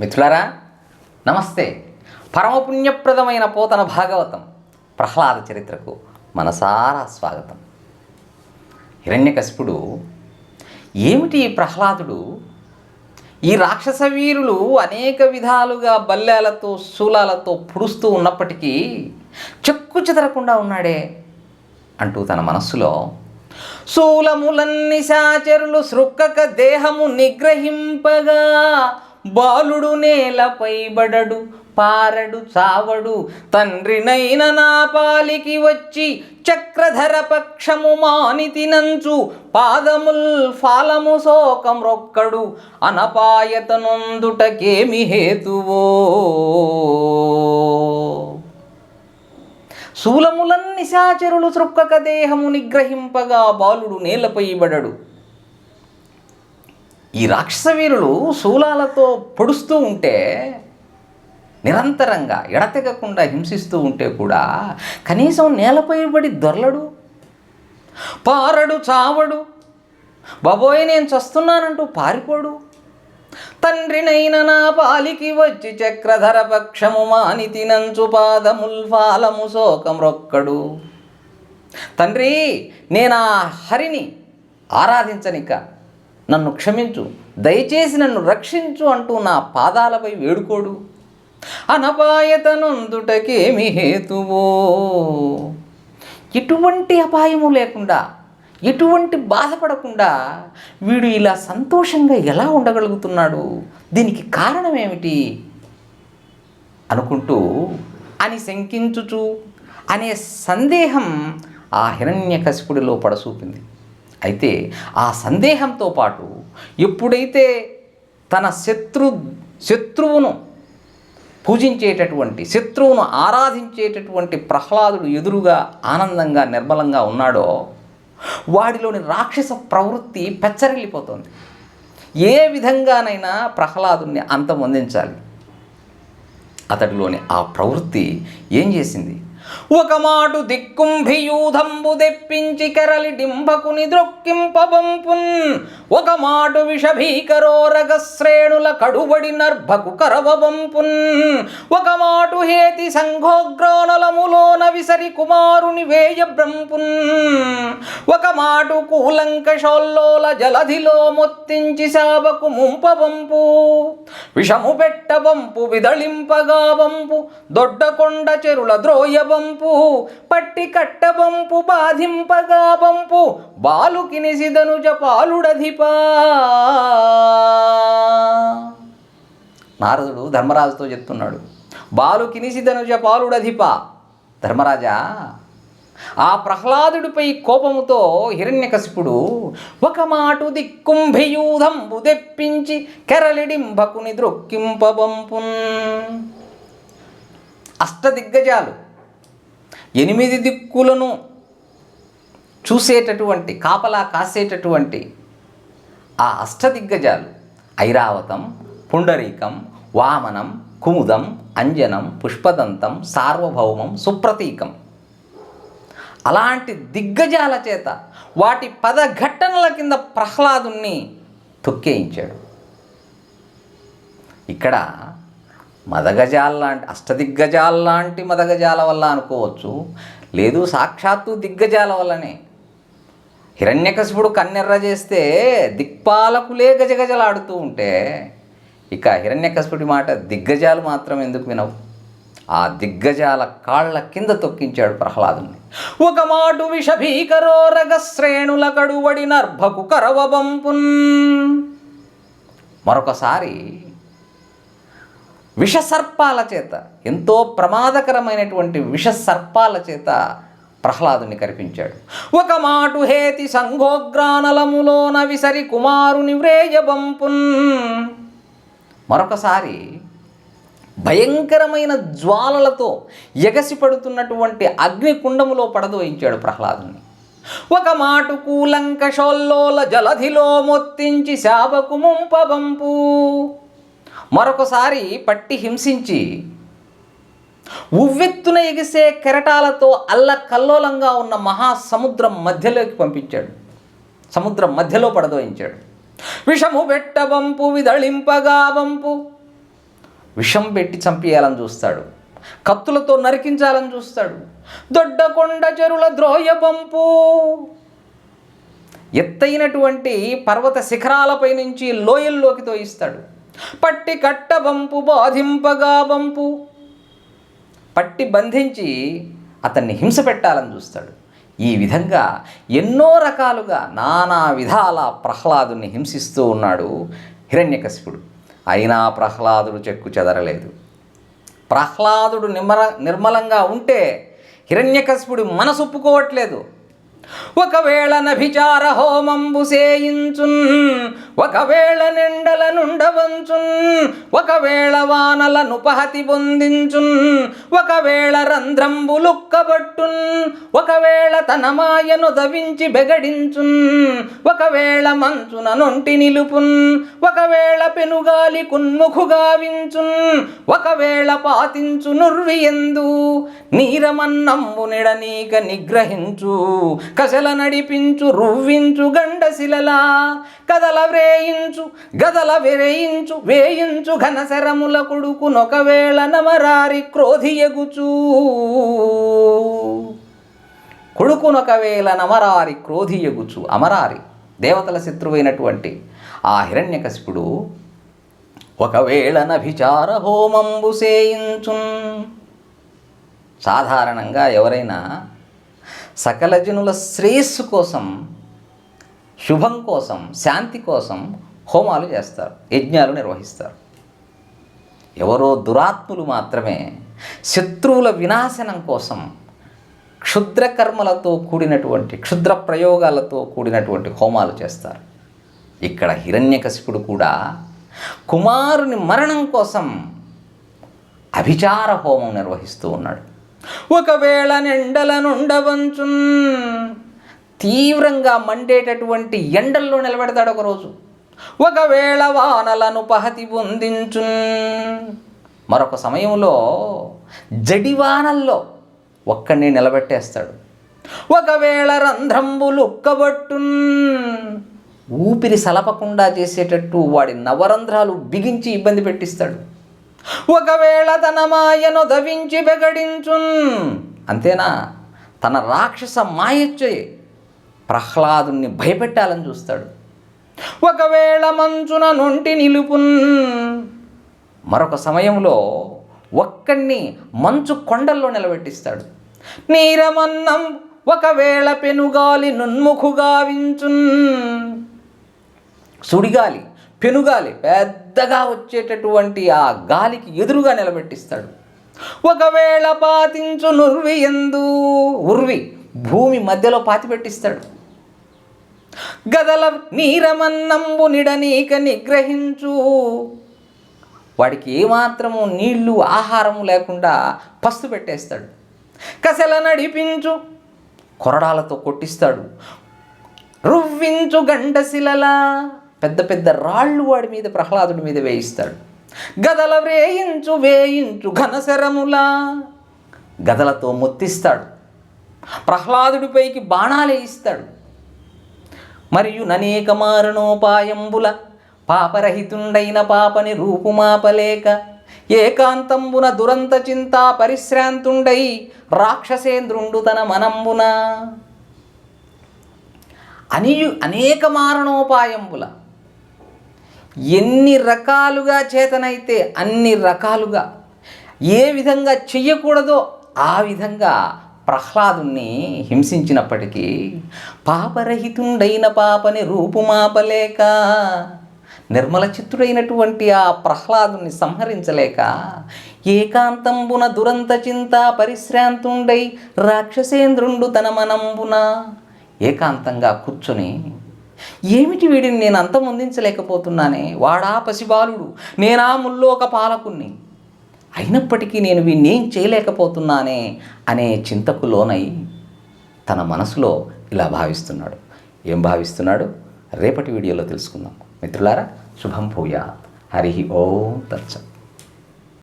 మిత్రులారా నమస్తే. పరమపుణ్యప్రదమైన పోతన భాగవతం ప్రహ్లాద చరిత్రకు మనసారా స్వాగతం. హిరణ్యకశిపుడు ఏమిటి ప్రహ్లాదుడు? ఈ రాక్షస వీరులు అనేక విధాలుగా బల్లెలతో శూలాలతో పుడుస్తూ ఉన్నప్పటికీ చెక్కు చెదరకుండా ఉన్నాడే అంటూ తన మనస్సులో శూలములన్ని సాచరులు సృక్కక దేహము నిగ్రహింపగా బాలుడు నేలపై బడడు పారడు చావడు. తండ్రినైన నా పాలికి వచ్చి చక్రధర పక్షము మానితినంచు పాదముల్ ఫాలము శోకం రొక్కడు. అనపాయతనొందుటకేమి హేతువో? శూలములన్ నిశాచరులు సృక్కక దేహము నిగ్రహింపగా బాలుడు నేలపై బడడు. ఈ రాక్షసవీరులు శూలాలతో పొడుస్తూ ఉంటే నిరంతరంగా ఎడతెగకుండా హింసిస్తూ ఉంటే కూడా కనీసం నేలపై పడి దొరలడు పారడు చావడు. బాబోయ్ నేను చస్తున్నానంటూ పారిపోడు. తండ్రినైన నా పాలికి వచ్చి చక్రధర పక్షము మాని తినంచు పాదముల్ ఫాలము శోకం రొక్కడు. తండ్రి నేనా హరిని ఆరాధించనిక నన్ను క్షమించు దయచేసి నన్ను రక్షించు అంటూ నా పాదాలపై వేడుకోడు. అనపాయతనందుటకేమి హేతువో? ఎటువంటి అపాయము లేకుండా ఎటువంటి బాధపడకుండా వీడు ఇలా సంతోషంగా ఎలా ఉండగలుగుతున్నాడు? దీనికి కారణం ఏమిటి అనుకుంటూ అని శంకించుచు అనే సందేహం ఆ హిరణ్యకశిపుడిలో పడసూపింది. అయితే ఆ సందేహంతో పాటు ఎప్పుడైతే తన శత్రు శత్రువును పూజించేటటువంటి శత్రువును ఆరాధించేటటువంటి ప్రహ్లాదుడు ఎదురుగా ఆనందంగా నిర్మలంగా ఉన్నాడో వాడిలోని రాక్షస ప్రవృత్తి పెచ్చరిల్లిపోతుంది. ఏ విధంగానైనా ప్రహ్లాదుని అంతమొందించాలి. అతడిలోని ఆ ప్రవృత్తి ఏం చేసింది? ఒక మాటు దిక్కుంభియూధంబు దెప్పించి కెరలి డింబకుని ద్రొక్కింపబంపున్ ఒక మాటు విషభీకరో రగశ్రేణుల కడుబడి నర్భకు కరవబంపున్ ఒక మాటు హేతి సంఘోగ్రానలములోన విసరి కుమారుని వేయ బ్రంపున్ ఒక మాటు కూలంకషోల్లోల జలధిలో మొత్తించి శాబకు ముంపబంపు విషము పెట్టబంపు విదళింపగా బంపు దొడ్డకొండ చెరుల ద్రోయబంపు పట్టి కట్టబంపు బాధింపగా బంపు బాలుకినిసిదనుజ పాలుడధిపా నారదుడు ధర్మరాజుతో చెప్తున్నాడు బాలు బాలుకినిసిదనుజ పాలుడధిపా ధర్మరాజా ఆ ప్రహ్లాదుడిపై కోపముతో హిరణ్యకశిపుడు ఒక మాటు దిక్కుంభియూధంబు తెప్పించి కెరలిడింభకుని ద్రొక్కింపబంపున్. అష్టదిగ్గజాలు ఎనిమిది దిక్కులను చూసేటటువంటి కాపలా కాసేటటువంటి ఆ అష్టదిగ్గజాలు. ఐరావతం పుండరీకం వామనం కుముదం అంజనం పుష్పదంతం సార్వభౌమం సుప్రతీకం. అలాంటి దిగ్గజాల చేత వాటి పదఘట్టనల కింద ప్రహ్లాదుని తొక్కేయించాడు. ఇక్కడ మదగజాల్లాంటి అష్టదిగ్గజాల్లాంటి మదగజాల వల్ల అనుకోవచ్చు. లేదు సాక్షాత్తు దిగ్గజాల వల్లనే. హిరణ్యకశిపుడు కన్నెర్ర చేస్తే దిక్పాలకులే గజగజలాడుతూ ఉంటే ఇక హిరణ్యకశిపుడి మాట దిగ్గజాలు మాత్రం ఎందుకు వినవు? ఆ దిగ్గజాల కాళ్ళ కింద తొక్కించాడు ప్రహ్లాదుని ఒక మాటు విషభీకరో రగశ్రేణుల కడువడి నర్భకు కరవబంపున్. మరొకసారి విషసర్పాల చేత ఎంతో ప్రమాదకరమైనటువంటి విషసర్పాల చేత ప్రహ్లాదుని కనిపించాడు ఒక మాటు హేతి సంఘోగ్రానలములోన విసరి కుమారుని వ్రేయబంపున్. మరొకసారి భయంకరమైన జ్వాలలతో ఎగసిపడుతున్నటువంటి అగ్నికుండములో పడదోయించాడు ప్రహ్లాదుని. ఒక మాటు కూలంకషోల్లోల జలధిలో మొత్తించి శాపకు ముంపబంపు మరొకసారి పట్టి హింసించి ఉవ్వెత్తున ఎగిసే కెరటాలతో అల్ల కల్లోలంగా ఉన్న మహాసముద్రం మధ్యలోకి పంపించాడు. సముద్రం మధ్యలో పడదోయించాడు. విషము పెట్ట వంపు విదళింపగా వంపు విషం పెట్టి చంపేయాలని చూస్తాడు. కత్తులతో నరికించాలని చూస్తాడు. దొడ్డ కొండ చెరుల ద్రోయ పంపు ఎత్తైనటువంటి పర్వత శిఖరాలపై నుంచి లోయల్లోకి తోయిస్తాడు. పట్టి కట్ట వంపు బాధింపగా వంపు పట్టి బంధించి అతన్ని హింస పెట్టాలని చూస్తాడు. ఈ విధంగా ఎన్నో రకాలుగా నానా విధాల ప్రహ్లాదుని హింసిస్తూ ఉన్నాడు హిరణ్యకశిపుడు. అయినా ప్రహ్లాదుడు చెక్కు చెదరలేదు. ప్రహ్లాదుడు నిమ్మల నిర్మలంగా ఉంటే హిరణ్యకశిపుడి మనసు ఒప్పుకోవట్లేదు ఒకవేళ నభిచార హోమంబు సేయించున్ ఒకవేళ నిండల నుండవంచున్ ఒకవేళ వానలను పహతి పొందించున్ ఒకవేళ రంధ్రంబులుక్కబట్టున్ ఒకవేళ తన మాయను దవించి బెగడించున్ ఒకవేళ మంచున నొంటి నిలుపున్ ఒకవేళ పెనుగాలి కున్ముఖుగా వించున్ ఒకవేళ పాతించు నుర్వియందు నీరమన్నంబు నిడనీక నిగ్రహించు కసల నడిపించు రువ్వించు గండశిలలా కదల వేయించు గదల విరేయించు వేయించు ఘనశరముల కొడుకు నొకవేళ నమరారి క్రోధి ఎగుచూ. కొడుకునొకవేళ నమరారి క్రోధి ఎగుచు. అమరారి దేవతల శత్రువైనటువంటి ఆ హిరణ్యకశిపుడు ఒకవేళ నభిచార హోమంబు సేయించున్. సాధారణంగా ఎవరైనా సకల జనుల శ్రేయస్సు కోసం శుభం కోసం శాంతి కోసం హోమాలు చేస్తారు యజ్ఞాలు నిర్వహిస్తారు. ఎవరో దురాత్ములు మాత్రమే శత్రువుల వినాశనం కోసం క్షుద్రకర్మలతో కూడినటువంటి క్షుద్ర ప్రయోగాలతో కూడినటువంటి హోమాలు చేస్తారు. ఇక్కడ హిరణ్యకశిపుడు కూడా కుమారుని మరణం కోసం అభిచార హోమం నిర్వహిస్తూ ఉన్నాడు. ఒకవేళ నిండల నుండవంచున్ తీవ్రంగా మండేటటువంటి ఎండల్లో నిలబెడతాడు ఒకరోజు. ఒకవేళ వానలను పహతి పొందించు మరొక సమయంలో జడివానల్లో ఒక్కడిని నిలబెట్టేస్తాడు. ఒకవేళ రంధ్రంబులు ఉక్కబట్టున్ ఊపిరి సలపకుండా చేసేటట్టు వాడి నవరంధ్రాలు బిగించి ఇబ్బంది పెట్టిస్తాడు. ఒకవేళ తన మాయను దవించి బెగడించున్. అంతేనా? తన రాక్షస మాయచ్చే ప్రహ్లాదుని భయపెట్టాలని చూస్తాడు. ఒకవేళ మంచున నొంటి నిలుపున్ మరొక సమయంలో ఒక్కడిని మంచు కొండల్లో నిలబెట్టిస్తాడు. నీరమన్నం ఒకవేళ పెనుగాలి నున్ముఖుగా వించున్ సుడిగాలి పెనుగాలి పెద్దగా వచ్చేటటువంటి ఆ గాలికి ఎదురుగా నిలబెట్టిస్తాడు. ఒకవేళ పాతించు నుర్వి ఎందు ఉర్వి భూమి మధ్యలో పాతి పెట్టిస్తాడు గదల నీరమన్నంబు నిడనీక నిగ్రహించు. వాడికి ఏమాత్రము నీళ్ళు ఆహారము లేకుండా పస్తు పెట్టేస్తాడు. కసల నడిపించు కొరడాలతో కొట్టిస్తాడు. రువ్వించు గండశిలలా పెద్ద పెద్ద రాళ్ళు వాడి మీద ప్రహ్లాదుడి మీద వేయిస్తాడు. గదల వేయించు వేయించు ఘనశరములా గదలతో మొత్తిస్తాడు. ప్రహ్లాదుడిపైకి బాణాలు వేయిస్తాడు మరియు ననేక మారణోపాయంబుల పాపరహితుండైన పాపని రూపుమాపలేక ఏకాంతంబున దురంత చింతా పరిశ్రాంతుండై రాక్షసేంద్రుండు తన మనంబున. అనియు అనేక మారణోపాయంబుల. ఎన్ని రకాలుగా చేతనైతే అన్ని రకాలుగా ఏ విధంగా చెయ్యకూడదో ఆ విధంగా ప్రహ్లాదుణ్ణి హింసించినప్పటికీ పాపరహితుండైన పాపని రూపుమాపలేక నిర్మల చిత్తుడైనటువంటి ఆ ప్రహ్లాదుని సంహరించలేక ఏకాంతంబున దురంత చింత పరిశ్రాంతుండై రాక్షసేంద్రుండు తన మనంబున ఏకాంతంగా కూర్చొని ఏమిటి వీడిని నేను అంతమొందించలేకపోతున్నానే వాడా పసిబాలుడు నేనా ముల్లోక పాలకుణ్ణి? అయినప్పటికీ నేను వీణ్ణేం చేయలేకపోతున్నానే? అనే చింతకు లోనై తన మనసులో ఇలా భావిస్తున్నాడు. ఏం భావిస్తున్నాడు? రేపటి వీడియోలో తెలుసుకుందాం. మిత్రులారా శుభం భూయా హరి ఓం తచ్చ